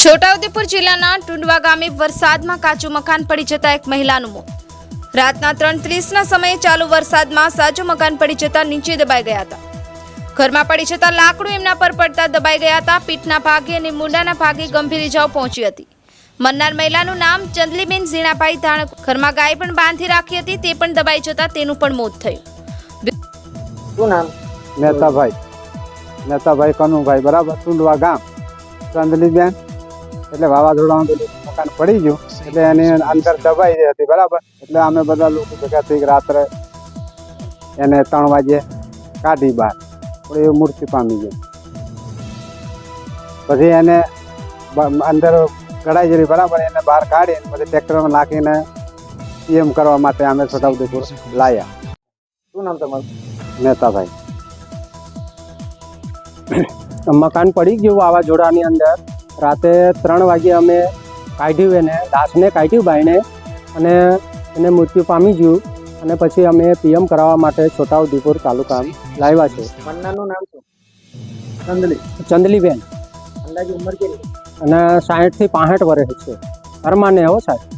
છોટાઉદેપુર જિલ્લાના ટુંડવા ગામે વરસાદમાં કાચું મકાન પડી જતા એક મહિલાનું મોત. રાતના ત્રણ ત્રીસના સમયે ચાલુ વરસાદમાં સાચું મકાન પડી જતા નીચે દબાઈ ગયા હતા. ઘરમાં પડી જતા લાકડું એમના પર પડતા દબાઈ ગયા હતા. પીઠના ભાગે અને મૂંડાના ભાગે ગંભીર ઇજાઓ પહોંચી હતી. મરનાર મહિલાનું નામ ચંદલીબેન ઝીણાભાઈ ધાણક ઘરમાં ગાય પણ બાંધી રાખી હતી. તે પણ દબાઈ જતા તેનું પણ મોત થયું. નેતાભાઈ નેતાભાઈ કનુભાઈ. બરાબર. ટુંડવા ગામ. ચંદલીબેન. એટલે વાવાઝોડામાં મકાન પડી ગયું. એટલે એની અંદર દબાઈ હતી, બરાબર? એટલે અમે બધા લોકો ભેગા થઈ રાત્રે એને ત્રણ વાગે કાઢી બહાર. પણ એ મૂર્તિ પામી ગઈ. પછી એને અંદર કઢાઈ જરી બરાબર? એને બહાર કાઢી પછી ટ્રેક્ટરમાં નાખીને પીએમ કરવા માટે અમે છોટાઉદેપુર લાયા. શું નામ તમારું? નેતાભાઈ મકાન પડી ગયું વાવાઝોડાની અંદર. રાતે ત્રણ વાગે અમે કાઢ્યું એને દાસને કાઢ્યું બાઈને અને એને મૃત્યુ પામી ગયું. અને પછી અમે પીએમ કરાવવા માટે છોટાઉદેપુર તાલુકા લાવ્યા છે. મન્નાનું નામ શું? ચંદલી. ચંદલીબેન. અંદાજે ઉંમર કેટલી? અને સાહીઠથી પાસઠ વર્ષ છે. હરમાને હો સાહેબ?